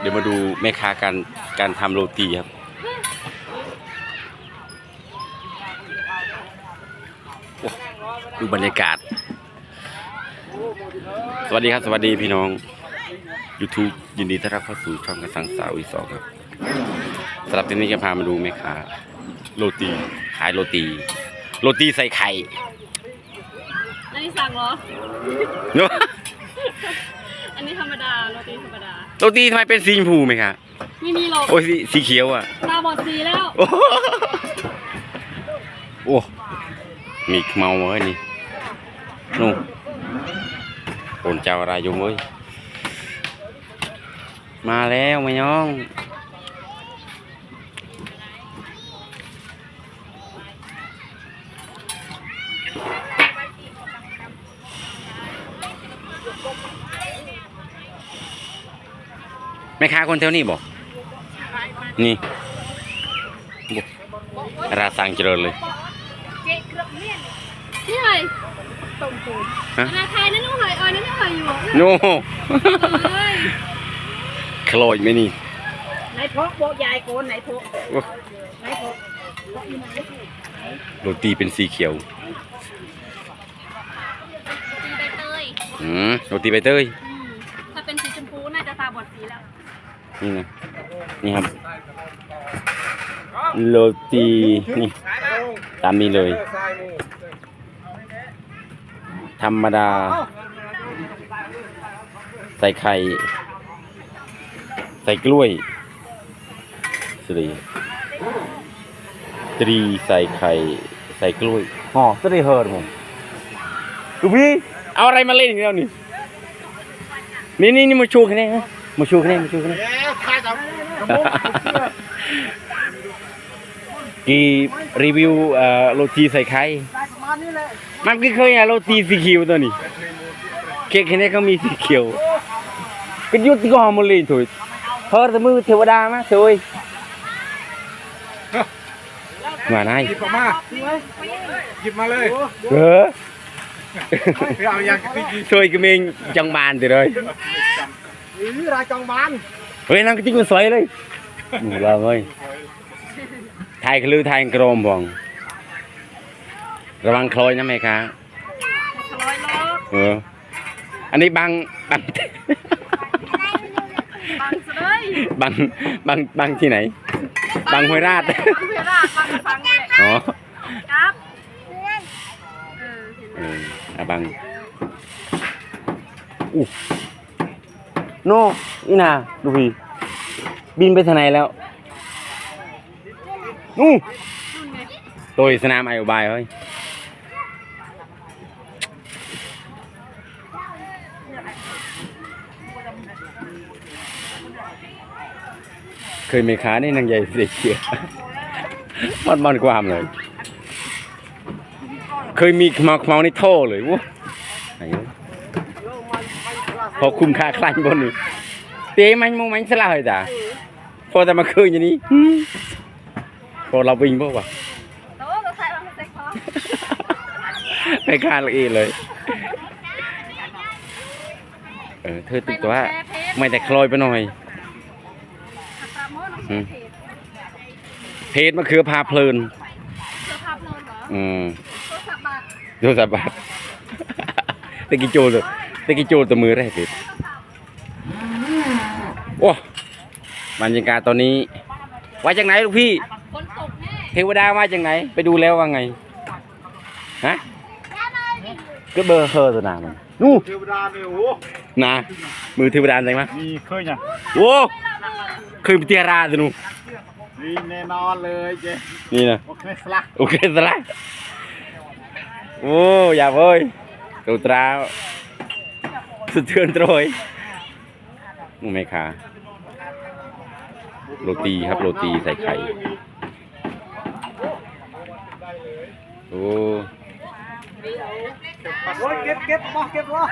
เดี๋ยวมาดูแม่ค้าการการทำโรตีครับโอ้ดูบรรยากาศ สวัสดีครับ สวัสดีพี่น้อง YouTube ยินดีต้อนรับเข้าสู่ช่องกระสังสาวอีสองครับสำหรับที่นี้จะพามาดูแม่ค้าโรตีขายโรตี โรตีใส่ไข่อันนี้สั่งเหรอเน อะอันนี้ธรรมดาโรตีธรรมดา โรตีทำไมเป็นสีชมพูไหมคะไม่มีหรอกโอ้ยสีสีเขียวอะ ตาบอดสีแล้วโอ้โหโอ้มีเมาเว้ยนี่นู่นโอนเจ้าอะไรยงเว้ยมาแล้วไม่น้อง แม่ค้าคนแถวนี้บอกนี่บอกราสังเจริญเลยนี่ไงตรงตูนฮะนาไทยนั่นนู่นเลยเออนั่นนู่นเลยอยู่โน่เฮ้ยคลอยไหมนี่ไหนพกโบกยายโกนไหนพกโอ้ไหนพกโรตีเป็นสีเขียวตีใบเตยอืมโรตีใบเตย พูน่าจะตาบอดสีแล้ว นี่นะนี่ครับ โรตีนี่ตามนี้เลย ธรรมดา ใส่ไข่ ใส่กล้วยสรีตรีใส่ไข่ ใส่กล้วยอ๋อสรีเฮิร์ดผมดูพี่ เอาอะไรมาเล่นอีกแล้วนี่ นี่นี่นี่มาชูคะแนนนะมาชูคะแนนมาชูคะแนนกี่รีวิวเอ่อโรตีใส่ไข่มันก็เคยอะโรตีสีเขียวตัวนี้เค้กนี้เขามีสีเขียวก็ยุติก็หอมเลยถุยเฮ้ยแต่มือเทวดามาถุยมาไหนหยิบออกมาหยิบมาเลยเออ เอาอย่างที่หยิบถุยก็มีจังบานติเลยอือรายจองบานเฮ้ยนั่งก็จิ้งมันสวยเลยหนูเราเว้ยถ่ายคลือถ่ายกรมบอง ระวังโคลอยนะแม่ค้าร้อยล้อเอออันนี้บางบางบางเลยบางบางบางที่ไหน บางห้วยราชบางเวลาบางฟังเลยอ๋อครับเออ เห็นไหมเอออะบางอู้โน่อีน่าดูพี่บินไปทางไหนแล้วนู่นู่นไงตัวสนามไอโอบายเฮ้ยเคยไหมค้านี่นางใหญ่เสียเชียมันมันความเลย เคยมีขมาขมานี่โท่เลยว้าไหนวะพอคุมค่าคลันบนนี่เตะมันมงมันสลายจ้ะพอแต่มาคืนอย่างนี้หืมพอเราวิ่งพวกวะโอ้เราใส่บางใส่คอไม่ค่าละเอียดเลยเออเธอติดตัวไม่แต่คลอยไปหน่อยตามโม่น้องอืมเพจเพจมะเขือพาเพลินเสื้อผ้าเพลินเหรออืม โทรศัพท์บาทโทรศัพท์บาทตะกี้โจตัวตะกี้โจตัวมือแรกติดโอ้บรรยากาศตอนนี้ว่าจากไหนลูกพี่ฝนตกแน่เทวดามาจากไหน ไปดูแล้วว่าไงฮะก็เบอร์เธอตัวนามันนู่เทวดาเนี่ยโอ้โหนามือเทวดาอะไรมั้ยมีเคยเนี่ยโอ้เคยไปเตียราตัวนู่นี่แน่นอนเลยเจ๊นี่นะโอเคสละโอเคสละ โอ้อย่าเว้ยตัวตราสุดเทือนโตรยนู่นไหมคะโรตีครับโรตีใส่ไข่ โอ้โอ้ยเก็บเก็บมาเก็บวะ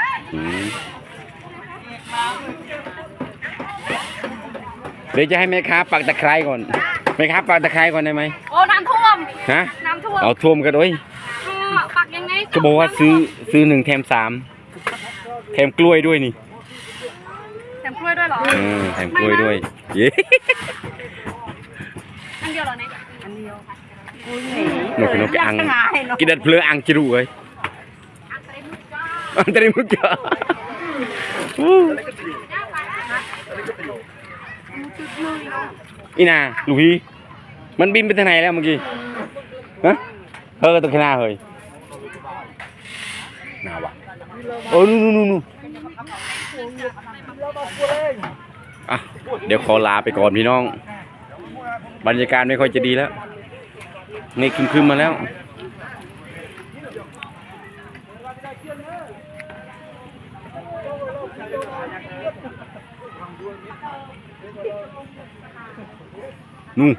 เดี๋ยวจะให้แม่ค้าปักตะไคร้ก่อนแม่ค้าปักตะไคร้ก่อนได้ไหมโอ้น้ำท่วมฮะน้ำท่วมเอาท่วมกันด้วย ก็ปักยังไงก็บอกว่าซื้อซื้อหนึ่งแถมสามแถมกล้วยด้วยนี่แถถมกล้วยด้วยเหรออืมแถมกล้วยด้วยเย้อันเดียวเหรอเนี่ยอันเดียวนกนกอังหายเนาะกินดัดเพลืออังจิรุเอ้ยอันตริมุกจ้าอีน่าลูกพี่มันบินไปทางไหนแล้วเมื่อกี้ฮะเฮ้ยตัวขนาดเฮ้ย น่าวะโอ้นู่นนู่นนู่นอะเดี๋ยวขอลาไปก่อนพี่น้อง บรรยากาศไม่ค่อยจะดีแล้วเมฆครึมๆมาแล้ว นู่น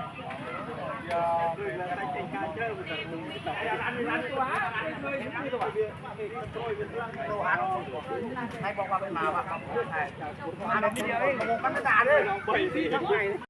ให้บอกว่าไม่มาว่ะมาเดี๋ยวเดียวเองงงกันไม่ด่าเลย